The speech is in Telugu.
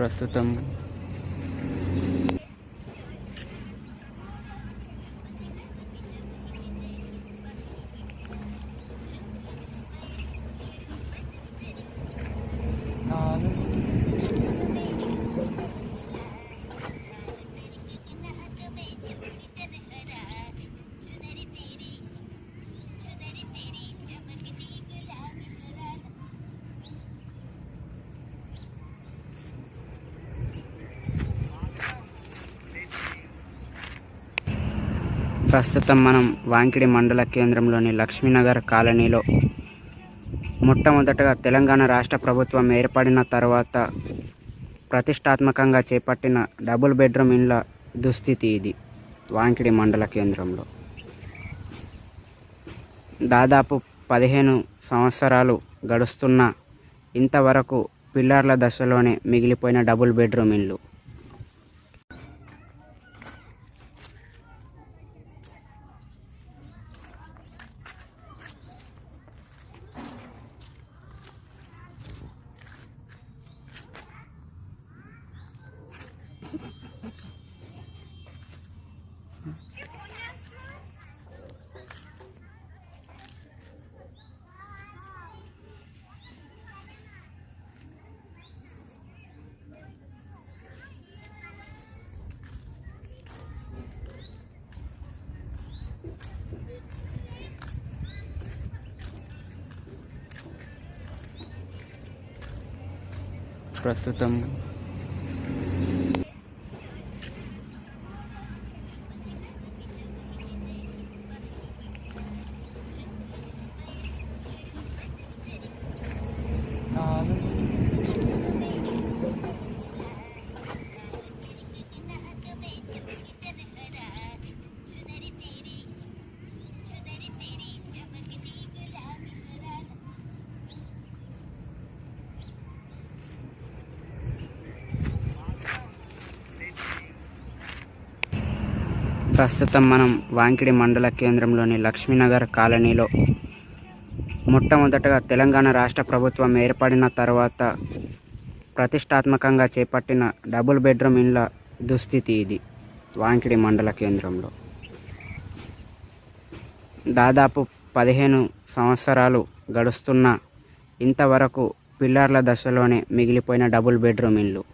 ప్రస్తుతం ప్రస్తుతం మనం వాంకిడి మండల కేంద్రంలోని లక్ష్మీనగర్ కాలనీలో మొట్టమొదటగా తెలంగాణ రాష్ట్ర ప్రభుత్వం ఏర్పడిన తర్వాత ప్రతిష్టాత్మకంగా చేపట్టిన డబుల్ బెడ్రూమ్ ఇండ్ల దుస్థితి ఇది వాంకిడి మండల కేంద్రంలో. దాదాపు పదిహేను సంవత్సరాలు గడుస్తున్న ఇంతవరకు పిల్లర్ల దశలోనే మిగిలిపోయిన డబుల్ బెడ్రూమ్ ఇండ్లు. ప్రస్తుతం ప్రస్తుతం మనం వాంకిడి మండల కేంద్రంలోని లక్ష్మీనగర్ కాలనీలో మొట్టమొదటగా తెలంగాణ రాష్ట్ర ప్రభుత్వం ఏర్పడిన తర్వాత ప్రతిష్టాత్మకంగా చేపట్టిన డబుల్ బెడ్రూమ్ ఇండ్ల దుస్థితి ఇది వాంకిడి మండల కేంద్రంలో. దాదాపు పదిహేను సంవత్సరాలు గడుస్తున్న ఇంతవరకు పిల్లర్ల దశలోనే మిగిలిపోయిన డబుల్ బెడ్రూమ్ ఇండ్లు